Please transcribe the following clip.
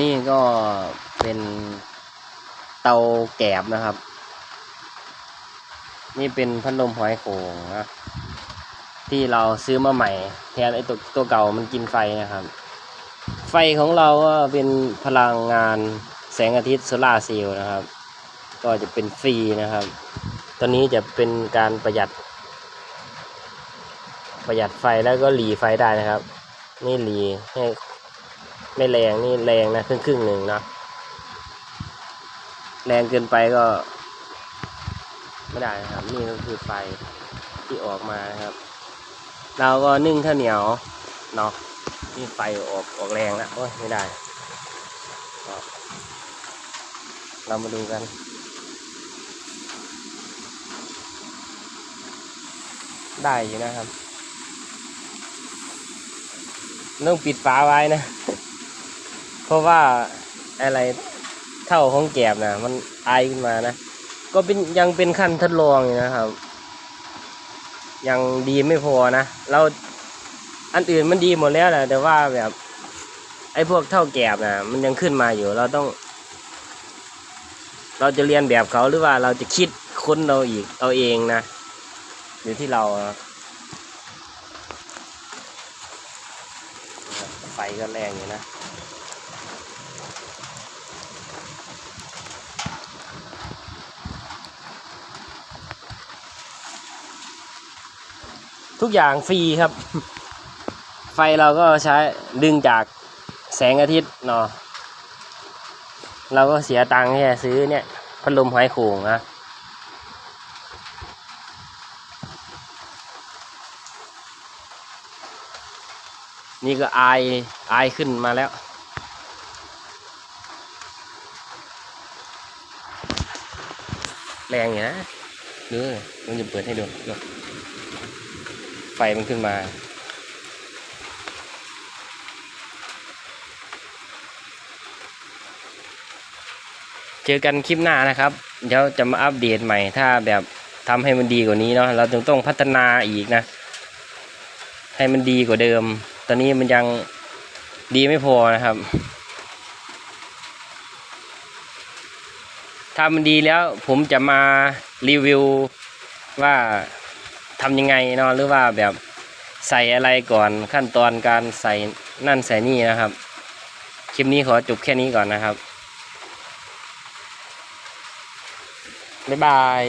นี่ก็เป็นเตาแกบนะครับ นี่เป็นพัดลมหอยโขงนะที่เราซื้อมาใหม่ แทนไอ้ตัวตัวเก่ามันกินไฟนะครับ ไฟของเราก็เป็นพลังงานแสงอาทิตย์โซลาร์เซลล์นะครับ ก็จะเป็นฟรีนะครับ ตัวนี้จะเป็นการประหยัด ประหยัดไฟแล้วก็หลีไฟได้นะครับ นี่หลีให้ ไม่แรงนี่แรงนะครึ่งครึ่งหนึ่งนะแรงเกินไปก็ ไม่ได้นะครับนี่ก็คือไฟที่ออกมานะครับ เราก็นึ่งข้าวเหนียวเนาะนี่ไฟออกออกแรงแล้วโอ้ยไม่ได้เรามาดูกันได้อยู่นะครับ ต้องปิดฝาไว้นะ ราะว่าอะไรเท่าของแกบนะมันไอขึ้นมานะ ก็เป็นยังเป็นขั้นทดลองอยู่นะครับ ยังดีไม่พอนะ เราอันอื่นมันดีหมดแล้วแหละแต่ว่าแบบไอ้พวกเท่าแกบนะมันยังขึ้นมาอยู่ เราต้อง เราจะเรียนแบบเขาหรือว่าเราจะคิดค้นเราอีกเอาเองนะอยู่ที่เรานะไฟก็แรงอยู่นะ ทุกอย่างฟรีครับ ไฟเราก็ใช้ดึงจากแสงอาทิตย์เนาะเราก็เสียตังค์แค่ซื้อเนี่ยพัดลมหอยโข่งนะนี่ก็อายอายขึ้นมาแล้ว แรงอยู่นะดูมันจะเปิดให้ดูดู ไฟมันขึ้นมาเจอกันคลิปหน้านะครับ เดี๋ยวจะมาอัปเดตใหม่ ถ้าแบบทำให้มันดีกว่านี้เนาะ เราจึงต้องพัฒนาอีกนะ ให้มันดีกว่าเดิม ตอนนี้มันยังดีไม่พอนะครับ ถ้ามันดีแล้วผมจะมารีวิวว่า ทำยังไงเนาะหรือว่าแบบใส่อะไรก่อนขั้นตอนการใส่นั่นใส่นี่นะครับ คลิปนี้ขอจบแค่นี้ก่อนนะครับ บ๊ายบาย